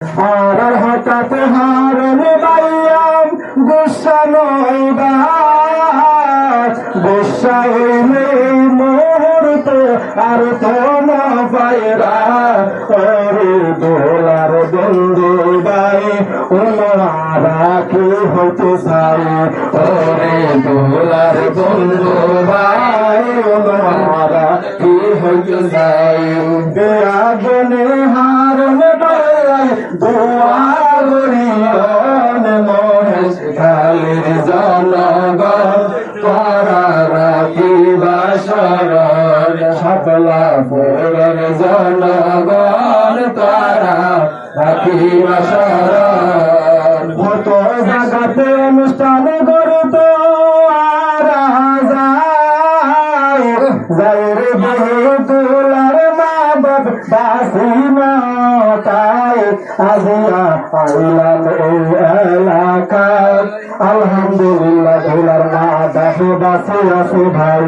আর হঠাৎ হারণ বাইয়াম গুসা নইবা গুসা হইলে মুহূর্ত আর তো না পায়রা। ওরে দোলার বন্ধু বাই উমারা কি হইতে চাই ওরে দোলার বন্ধু বাই উমারা কি হইতে চাই হারণ জনগণ তারা রাখিবা শরণ সফলা পুরের জনগণ তারা রাখিবা শরণ কত জাগাতে অনুষ্ঠান বহু তুলার মা বাপ বাসি আজিয়া আইলাম এই এলাকায় আলহামদুলিল্লাহ তুলার মা বাপ বাসি আছে ভাই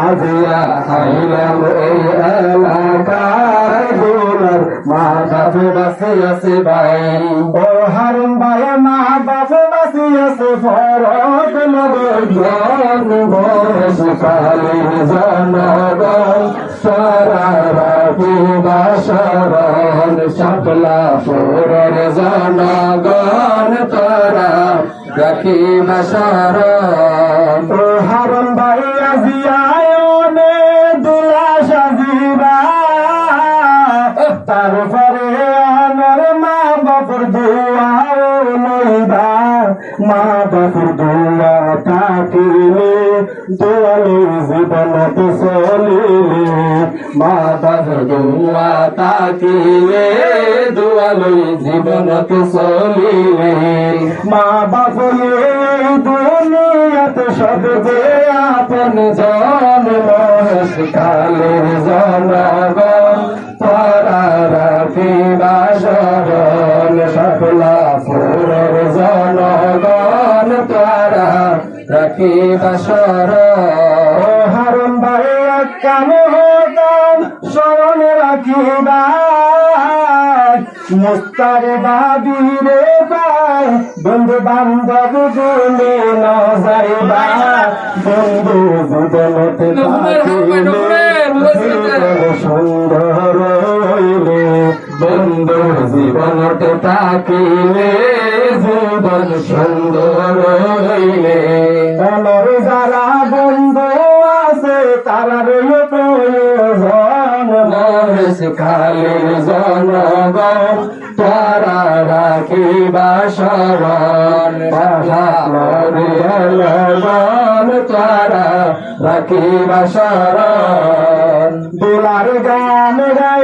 আজিয়া আইলাম এই এলাকায় তুলার মা বাপ বাসি ভাই ও হারুন ভাই মা বাপ বাসি আছে ফরক নবজন বয়স কালী জনগণ সারা রাখি বাসরণ সাপলা পুরের জনগণ তারা রাখি বাসরণ ও হারুন ভাই আজি আয়নে দুলা সাজিবা তারপরে আমার মা বাপর দোয়া লইবা। মা বাপর দোয়ালে জীবনত চলিলে। মা বাপর দোয়া থাকিলে দোয়ালে জীবনত চলিলে। মা বাপলে দুনিয়াত সব যে আপন জন্ম শিখালের জনগণ তারা রাখিবা শরণ সকলা পুরের জনগণ তারা রাখিবা শরণ হারুন ভাই কাম হতাম স্মরণ রাখিবা মুস্তার বাবিরে ভাই বন্ধু বান্ধব গুনে ন যাইবা বন্ধু সুন্দর বন্ধু জীবনতে থাকিলে জীবন সুন্দর হইলে আমার যারা বন্ধু আছে তারা রইল প্রয়োজন মহেশ খালির জনগণ তারা রাখিবা শরণ তারা রাখিবা শরণ দোলার গান গাইতে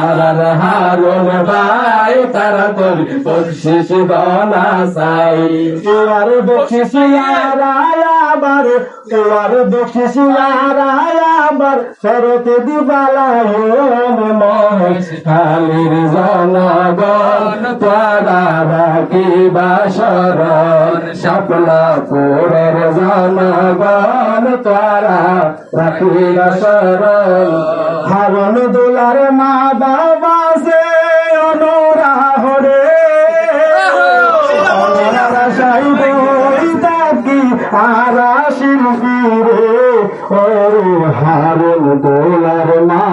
হারার হারুন ভাই তারা তোর বকশিস দেনা চাই তোমার বকশিস আরায় আবার তোমার বকশিস আরায় আবার শরতে দিবালা হোম মহেশ খালির জনগণ তারা রাখিবা শরণ সাপলা পুরের জনগণ তারা রাখিবা শরণ হারণ দোলার মা সে অনুরা হরে সাইব তাকি আরা শিল্পী রে হারণ দোলার মা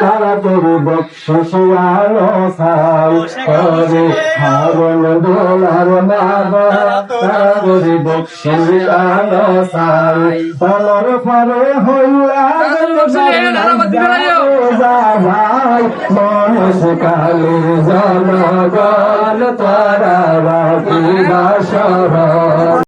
তারা তোর বক্ষিয়ানো সাই ওরে হারণ দোলার মা বাবা তারা তোর বক্ষিয়ানো সাই পলর পরে হইলা ভাই মহেশ কালের জনগণ তারা